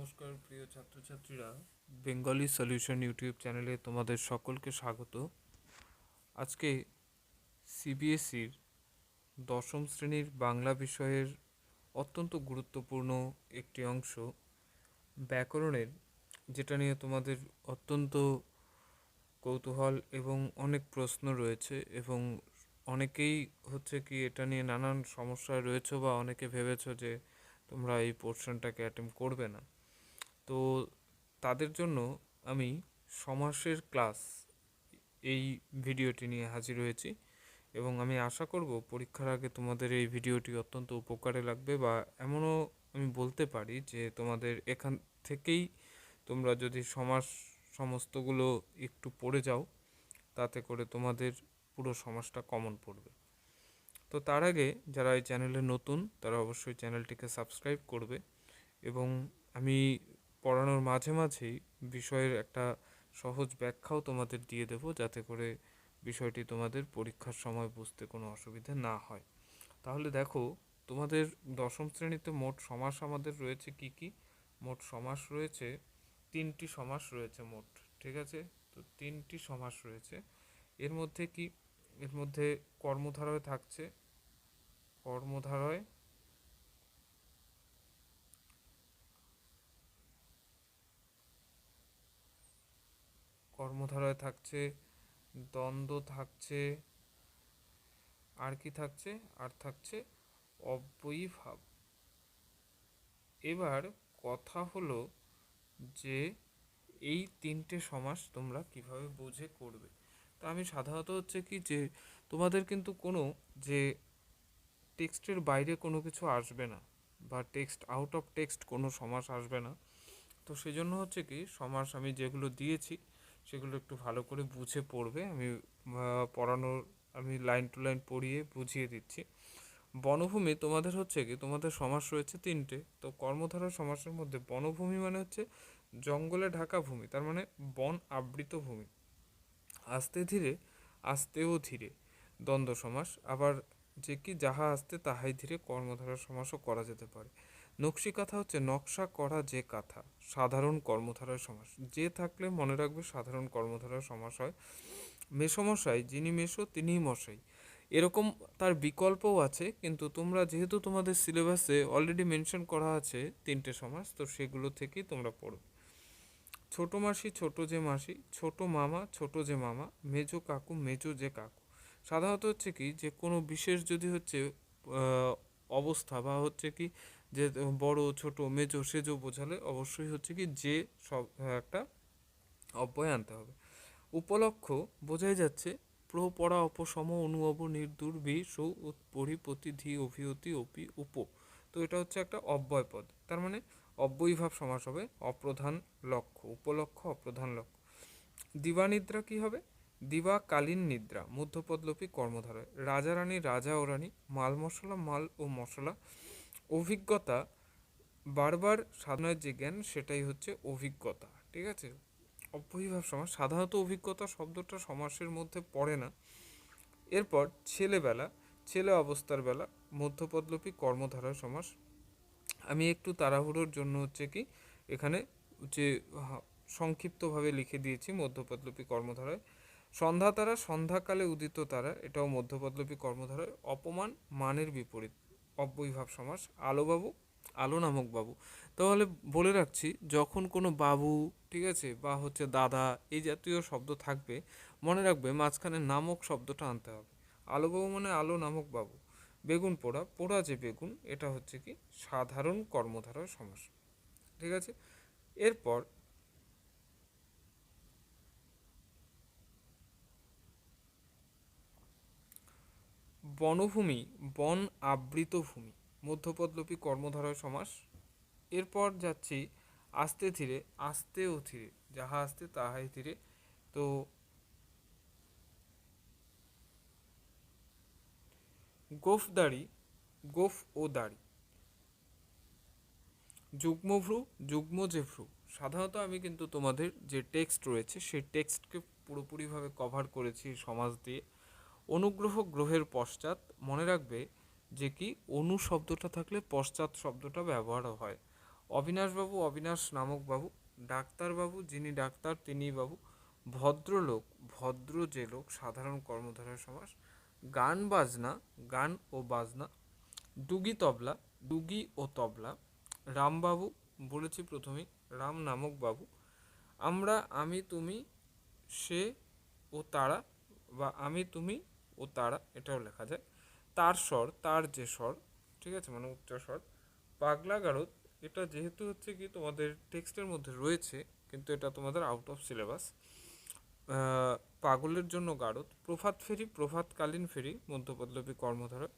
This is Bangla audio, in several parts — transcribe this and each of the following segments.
নমস্কার, প্রিয় ছাত্রছাত্রীরা। বেঙ্গলি সলিউশন ইউটিউব চ্যানেলে তোমাদের সকলকে স্বাগত। আজকে সিবিএসইর দশম শ্রেণির বাংলা বিষয়ের অত্যন্ত গুরুত্বপূর্ণ একটি অংশ, ব্যাকরণের, যেটা নিয়ে তোমাদের অত্যন্ত কৌতূহল এবং অনেক প্রশ্ন রয়েছে এবং অনেকেই হচ্ছে কি এটা নিয়ে নানান সমস্যায় রয়েছে বা অনেকে ভেবেছো যে তোমরা এই পোর্শনটাকে অ্যাটেম্প করবে না। তো তাদের জন্য আমি সমাসের ক্লাস এই ভিডিওটি নিয়ে হাজির হয়েছি এবং আমি আশা করব পরীক্ষার আগে তোমাদের এই ভিডিওটি অত্যন্ত উপকারে লাগবে বা এমনও আমি বলতে পারি যে তোমাদের এখান থেকেই তোমরা যদি সমাস সমস্তগুলো একটু পড়ে যাও, তাতে করে তোমাদের পুরো সমাজটা কমন পড়বে। তো তার আগে যারা এই চ্যানেলে নতুন, তারা অবশ্যই চ্যানেলটিকে সাবস্ক্রাইব করবে এবং আমি পড়ানোর মাঝে মাঝেই বিষয়ের একটা সহজ ব্যাখ্যাও তোমাদের দিয়ে দেবো যাতে করে বিষয়টি তোমাদের পরীক্ষার সময় বুঝতে কোনো অসুবিধা না হয়। তাহলে দেখো, তোমাদের দশম শ্রেণীতে মোট সমাস আমাদের রয়েছে কি কি? মোট সমাস রয়েছে, তিনটি সমাস রয়েছে মোট, ঠিক আছে? তো তিনটি সমাস রয়েছে। এর মধ্যে কি? এর মধ্যে কর্মধারয় থাকছে। কর্মধারয় কর্মধারয় থাকছে, দ্বন্দ্ব থাকছে, আর কি থাকছে? আর থাকছে অব্যয়ী ভাব এবার কথা হলো যে, এই তিনটে সমাস তোমরা কীভাবে বুঝে করবে? তা আমি সাধারণত হচ্ছে কি যে, তোমাদের কিন্তু কোনো যে টেক্সটের বাইরে কোনো কিছু আসবে না বা টেক্সট আউট অফ টেক্সট কোনো সমাস আসবে না। তো সেই জন্য হচ্ছে কি, সমাস আমি যেগুলো দিয়েছি সেগুলো একটু ভালো করে বুঝে পড়বে। আমি পড়ানোর, আমি লাইন টু লাইন পড়িয়ে বুঝিয়ে দিচ্ছি। বনভূমি তোমাদের হচ্ছে কি, তোমাদের সমাস রয়েছে তিনটে। তো কর্মধারা সমাসের মধ্যে বনভূমি মানে হচ্ছে জঙ্গলে ঢাকা ভূমি, তার মানে বন আবৃত ভূমি। আস্তে ধীরে, আস্তেও ধীরে দ্বন্দ্ব সমাস। আবার যে কি যাহা আসতে তাহাই ধীরে কর্মধারা সমাসও করা যেতে পারে। নকশি কথা হচ্ছে নকশা করা যে কথা, সাধারণ কর্মধারার সমাস। যে থাকলে মনে রাখবে সাধারণ কর্মধারার সমাস হয় মেসমশাই, যিনি মেশো তিনিই মশাই। এরকম তার বিকল্পও আছে, কিন্তু তোমরা যেহেতু তোমাদের সিলেবাসে অলরেডি মেনশন করা আছে তিনটে সমাস, তো সেগুলো থেকেই তোমরা পড়বে ছোট মাসি, ছোট যে মাসি, ছোট মামা, ছোট যে মামা, মেজো কাকু, মেজো যে কাকু। সাধারণত হচ্ছে কি, যে কোনো বিশেষ যদি হচ্ছে অবস্থা বা হচ্ছে কি যে বড়, ছোট, মেজো, সেজো বোঝালে অবশ্যই হচ্ছে কি যে সব একটা অব্যয় আনতে হবে। উপলক্ষ বোঝাই যাচ্ছে প্রপরা অপসম, অনুভব, নির্দূর, বি, সু পরিপতি ধি অভিয়তি অপি, উপ। তো এটা হচ্ছে একটা অব্যয় পদ। তার মানে অব্যয়ীভাব সমাস হবে অপ্রধান লক্ষ্য, উপলক্ষ, অপ্রধান লক্ষ্য। দিবানিদ্রা কি হবে? দিবাকালীন নিদ্রা, মধ্যপদলোপী কর্মধারয়। রাজা রানী, রাজা ও রানী, মাল মশলা, মাল ও মশলা অভিজ্ঞতা বারবার সাধনার যে জ্ঞান, সেটাই হচ্ছে অভিজ্ঞতা, ঠিক আছে? অপরিভাব সমাস সাধারণত অভিজ্ঞতা শব্দটা সমাসের মধ্যে পড়ে না। এরপর ছেলেবেলা, ছেলে অবস্থার বেলা, মধ্যপদলোপী কর্মধারয় সমাস। আমি একটু তাড়াহুড়োর জন্য হচ্ছে কি, এখানে যে সংক্ষিপ্তভাবে লিখে দিয়েছি মধ্যপদলোপী, কর্মধারায়। সন্ধ্যা তারা, সন্ধ্যাকালে উদিত তারা, এটাও মধ্যপদলোপী, কর্মধারায়। অপমান মানের বিপরীত। অব্যয়ীভাব সমাস, আলোবাবু আলো নামক বাবু। তাহলে বলে রাখছি, যখন কোনো বাবু, ঠিক আছে, বা হচ্ছে দাদা, এই জাতীয় শব্দ থাকবে, মনে রাখবে মাঝখানে নামক শব্দটা আনতে হবে। আলোবাবু মানে আলো নামক বাবু। বেগুন পোড়া পোড়া যে বেগুন, এটা হচ্ছে কি সাধারণ কর্মধারার সমাস। ঠিক আছে? এরপর বনভূমি, বন আবৃত ভূমি, মধ্যপদলোপী কর্মধারয় সমাস। এরপর যাচ্ছি আস্তে ধীরে আস্তে ও ধীরে, যাহা আস্তে তাহাই ধীরে। তো গোফ দাড়ি, গোফ ও দাড়ি। যুগ্মভ্রু যুগ্ম যে ভ্রু সাধারণত আমি কিন্তু তোমাদের যে টেক্সট রয়েছে, সেই টেক্সটকে পুরোপুরিভাবে কভার করেছি সমাজ দিয়ে। অনুগ্রহ গ্রহের পশ্চাৎ মনে রাখবে যে কি অনু শব্দটা থাকলে পশ্চাৎ শব্দটা ব্যবহার হয়। অবিনাশবাবু, অবিনাশ নামক বাবু, ডাক্তারবাবু যিনি ডাক্তার, তিনি বাবু ভদ্রলোক, ভদ্র যে লোক, সাধারণ কর্মধারয় সমাস গান বাজনা, গান ও বাজনা, ডুগি তবলা, ডুগি ও তবলা, রামবাবু বলেছি প্রথমে রাম নামক বাবু, আমরা, আমি, তুমি, সে ও তারা বা আমি, তুমি ও তারা, এটাও লেখা যায়। তার স্বর, তার যে স্বর, ঠিক আছে মানে উচ্চ স্বর, পাগলা গারদ, এটা যেহেতু হচ্ছে কি তোমাদের টেক্সটের মধ্যে রয়েছে, কিন্তু এটা তোমাদের আউট অফ সিলেবাস পাগলের জন্য গারদ, প্রভাত ফেরি, প্রভাতকালীন ফেরি মধ্যপদলপী কর্মধারা,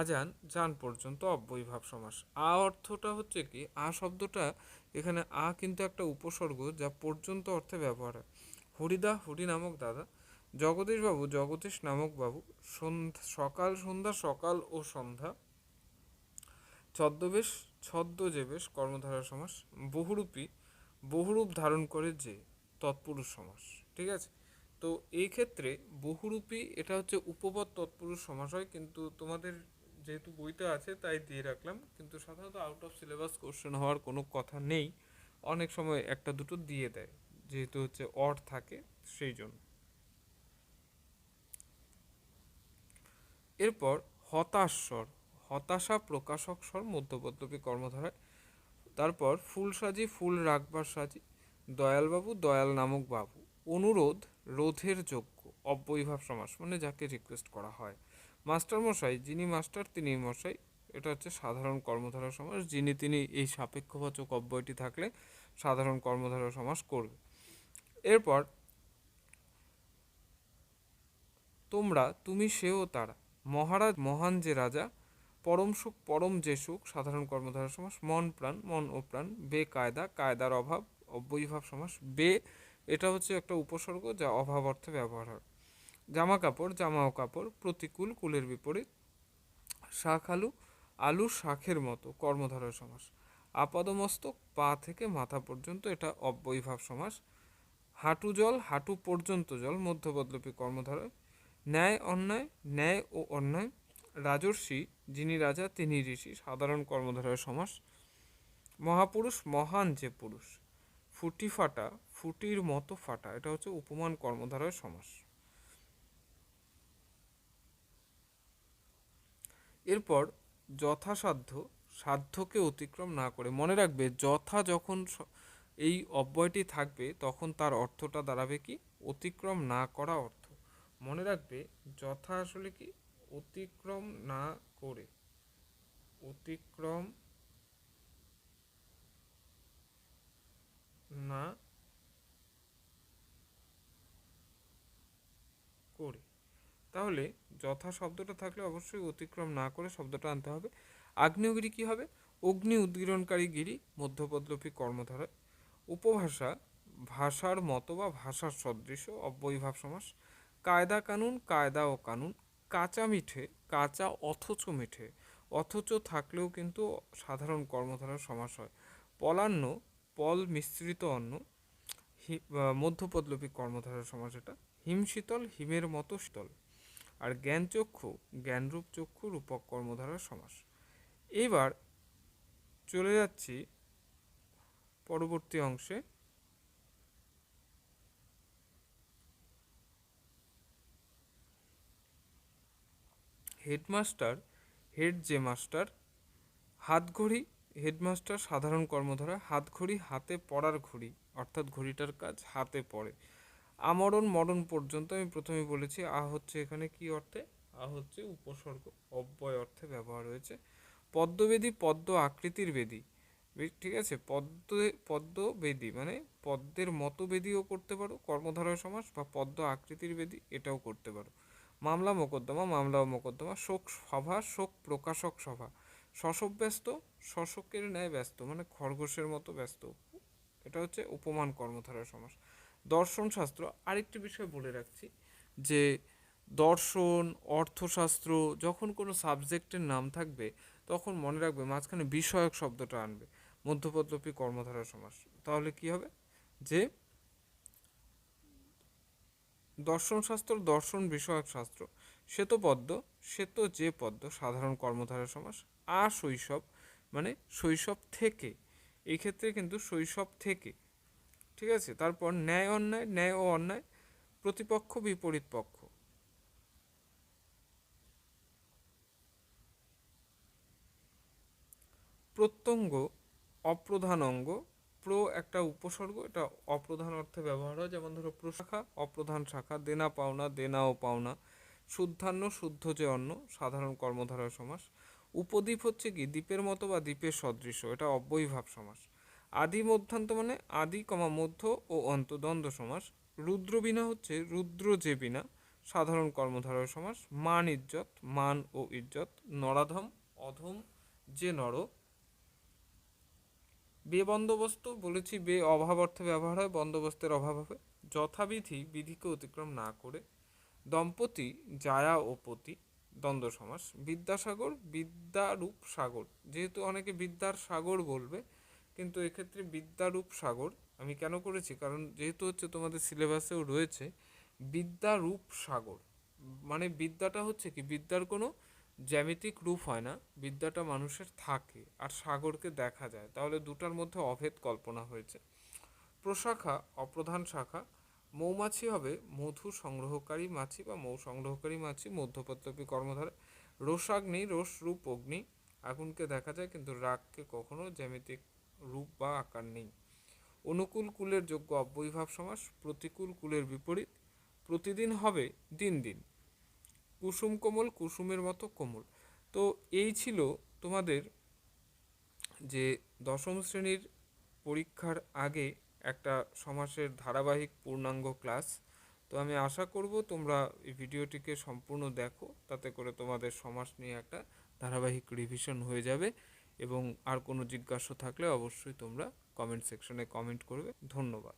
আজান, যান পর্যন্ত অব্যয়ীভাব সমাস। আ অর্থটা হচ্ছে কি, আ শব্দটা এখানে আ কিন্তু একটা উপসর্গ যা পর্যন্ত অর্থে ব্যবহার হয়। হরিদা, হরি নামক দাদা জগদীশবাবু, জগদীশ নামক বাবু, সন্ধ্যা, সকাল সন্ধ্যা, সকাল ও সন্ধ্যা, ছদ্মবেশ ছদ্ম যে বেশ কর্মধারা সমাস, বহুরূপী, বহুরূপ ধারণ করে যে, তৎপুরুষ সমাস, ঠিক আছে? তো এই ক্ষেত্রে বহুরূপী, এটা হচ্ছে উপপদ তৎপুরুষ সমাস হয়, কিন্তু তোমাদের যেহেতু বইতে আছে, তাই দিয়ে রাখলাম, কিন্তু সাধারণত আউট অফ সিলেবাস কোশ্চেন হওয়ার কোনো কথা নেই, অনেক সময় একটা দুটো দিয়ে দেয়, যেহেতু হচ্ছে অর থাকে সেই জন্য এরপর হতাশ্বর, হতাশা প্রকাশক স্বর মধ্যপদ্মপী কর্মধারায়, তারপর ফুল সাজি ফুল রাখবার সাজি, দয়ালবাবু, দয়াল নামক বাবু। অনুরোধ, রোধের যোগ্য, অব্যয়ীভাব সমাস মানে যাকে রিকোয়েস্ট করা হয়। মাস্টার মশাই যিনি মাস্টার, তিনি মশাই, এটা হচ্ছে সাধারণ কর্মধারা সমাস, যিনি তিনি এই সাপেক্ষবাচক অব্যয়টি থাকলে সাধারণ কর্মধারা সমাস করবে। এরপর, তোমরা, তুমি সেও তারা মহারাজ মহান যে রাজা, পরম সুখ পরম যে সুখ, সাধারণ কর্মধারা সমাস, মন প্রাণ, মন ও প্রাণ, বে কায়দা, কায়দার অভাব, অব্যয়ীভাব সমাস, বে, এটা হচ্ছে একটা উপসর্গ যা অভাব অর্থে ব্যবহার হয়। জামা কাপড়, জামা ও কাপড়, প্রতিকূল কুলের বিপরীত, শাখ আলু আলু শাখের মতো কর্মধারা সমাস। আপাদমস্তক, পা থেকে মাথা পর্যন্ত এটা অব্যয়ীভাব সমাস। হাঁটু জল, হাঁটু পর্যন্ত জল মধ্যপদলপী কর্মধারয় ন্যায় অন্যায়, ন্যায় ও অন্যায়। রাজর্ষি, যিনি রাজা, তিনি ঋষি। সাধারণ কর্মধারয় সমাস। মহাপুরুষ, মহান যে পুরুষ। ফুটি ফাটা, ফুটির মতো ফাটা। এটা হচ্ছে উপমান কর্মধারয় সমাস। এরপর যথাসাধ্য, সাধ্যকে অতিক্রম না করে মনে রাখবে, যথা যখন এই অব্যয়টি থাকবে, তখন তার অর্থটা দাঁড়াবে কি? অতিক্রম না করা অর্থ। মনে রাখবে, যথা আসলে কি অতিক্রম না করে। অতিক্রম না করে। তাহলে যথা শব্দটা থাকলে অবশ্যই অতিক্রম না করে শব্দটা আনতে হবে। আগ্নেয়গিরি কী হবে? অগ্নি উদ্গীরণকারী গিরি মধ্যপদলপী কর্মধারায়। উপভাষা, ভাষার মতো বা ভাষার সদৃশ অব্যয়ীভাব সমাস। কায়দা কানুন, কায়দা ও কানুন। কাঁচা মিঠে, কাঁচা অথচ মিঠে। অথচ থাকলেও কিন্তু সাধারণ কর্মধারার সমাস হয়। পলান্ন, পল মিশ্রিত অন্ন। মধ্যপদলপী কর্মধারার সমাস এটা। হিমশীতল হিমের মতো শীতল। আর জ্ঞানচক্ষু জ্ঞানরূপ চক্ষু রূপক কর্মধারার সমাস। এবার চলে যাচ্ছি পরবর্তী অংশে। হেডমাস্টার, হেড যে মাস্টার, হাতঘড়ি, হেডমাস্টার সাধারণ কর্মধারা, হাতঘড়ি হাতে পড়ার ঘড়ি, অর্থাৎ ঘড়িটার কাজ হাতে পড়ে। আমরণ মরণ পর্যন্ত আমি প্রথমে বলেছি, আ হচ্ছে এখানে কি অর্থে? আ হচ্ছে উপসর্গ, অব্যয় অর্থে ব্যবহার হয়েছে। পদ্মবেদী, পদ্ম আকৃতির বেদী ঠিক আছে? পদ্ম পদ্ম বেদী মানে পদ্মের মতো বেদিও করতে পারো কর্মধারয় সমাস বা পদ্ম আকৃতির বেদী, এটাও করতে পারো। মামলা মোকদ্দমা, মামলা ও মোকদ্দমা, শোক সভা, শোক প্রকাশক সভা। শশব ব্যস্ত, শশকের ন্যায় ব্যস্ত মানে খরগোশের মতো ব্যস্ত। এটা হচ্ছে উপমান কর্মধারয় সমাস। দর্শন শাস্ত্র, আরেকটি বিষয় বলে রাখছি যে দর্শন, অর্থশাস্ত্র, যখন কোনো সাবজেক্টের নাম থাকবে, তখন মনে রাখবে মাঝখানে বিষয়ক শব্দটা আনবে, মধ্যপদলপী কর্মধারা সমাস। তাহলে কি হবে? যে দর্শন শাস্ত্র, দর্শন বিষয়ক শাস্ত্র। শ্বেত পদ্ম শ্বেত যে পদ্ম, সাধারণ কর্মধারা সমাস। আ শৈশব মানে শৈশব থেকে, এই ক্ষেত্রে কিন্তু শৈশব থেকে, ঠিক আছে? তারপর ন্যায় অন্যায়, ন্যায় ও অন্যায়, প্রতিপক্ষ, বিপরীত পক্ষ। প্রত্যঙ্গ অপ্রধান অঙ্গ প্র একটা উপসর্গ, এটা অপ্রধান অর্থে ব্যবহার হয়, যেমন ধরো প্রশাখা অপ্রধান শাখা, দেনা পাওনা দেনা ও পাওনা, শুদ্ধান্ন, শুদ্ধ যে অন্ন, সাধারণ কর্মধারয় সমাস। উপদ্বীপ হচ্ছে কি, দ্বীপের মতো বা দ্বীপের সদৃশ্য, এটা অব্যয়ীভাব সমাস। আদি মধ্যান্ত মানে আদি কমা মধ্য ও অন্ত দ্বন্দ্ব সমাস। রুদ্র বিনা হচ্ছে রুদ্র যে বিনা, সাধারণ কর্মধারয় সমাস। মান ইজ্জত, মান ও ইজ্জত, নরাধম, অধম যে নর বে বন্দোবস্ত বলেছি, বে অভাব অর্থে ব্যবহার হয়, বন্দোবস্তের অভাব হবে। যথাবিধি বিধিকে অতিক্রম না করে দম্পতি জায়া ও পতি, দ্বন্দ্ব সমাস, বিদ্যাসাগর, বিদ্যারূপ সাগর। যেহেতু অনেকে বিদ্যার সাগর বলবে, কিন্তু এক্ষেত্রে বিদ্যারূপ সাগর আমি কেন করেছি? কারণ যেহেতু হচ্ছে তোমাদের সিলেবাসেও রয়েছে, বিদ্যারূপ সাগর। মানে বিদ্যাটা হচ্ছে কি? বিদ্যার কোনো জ্যামিতিক রূপ হয় না, বিদ্যাটা মানুষের থাকে আর সাগরকে দেখা যায়। তাহলে দুটার মধ্যে অভেদ কল্পনা হয়েছে। প্রশাখা, অপ্রধান শাখা, মৌমাছি হবে মধু সংগ্রহকারী মাছি বা মৌ সংগ্রহকারী মাছি মধ্যপত্তপী কর্মধারা। রোষাগ্নি, রোষ, রূপ, অগ্নি আগুনকে দেখা যায়, কিন্তু রাগকে কখনো জ্যামিতিক রূপ বা আকার নেই। অনুকূল কুলের যোগ্য অব্যয়ীভাব সমাস, প্রতিকূল কুলের বিপরীত, প্রতিদিন হবে দিন দিন। কুসুম কোমল, কুসুমের মতো কোমল। তো এই ছিল তোমাদের যে দশম শ্রেণির পরীক্ষার আগে একটা সমাসের ধারাবাহিক পূর্ণাঙ্গ ক্লাস। তো আমি আশা করব তোমরা এই ভিডিওটিকে সম্পূর্ণ দেখো, তাতে করে তোমাদের সমাস নিয়ে একটা ধারাবাহিক রিভিশন হয়ে যাবে এবং আর কোনো জিজ্ঞাসা থাকলে অবশ্যই তোমরা কমেন্ট সেকশনে কমেন্ট করবে। ধন্যবাদ।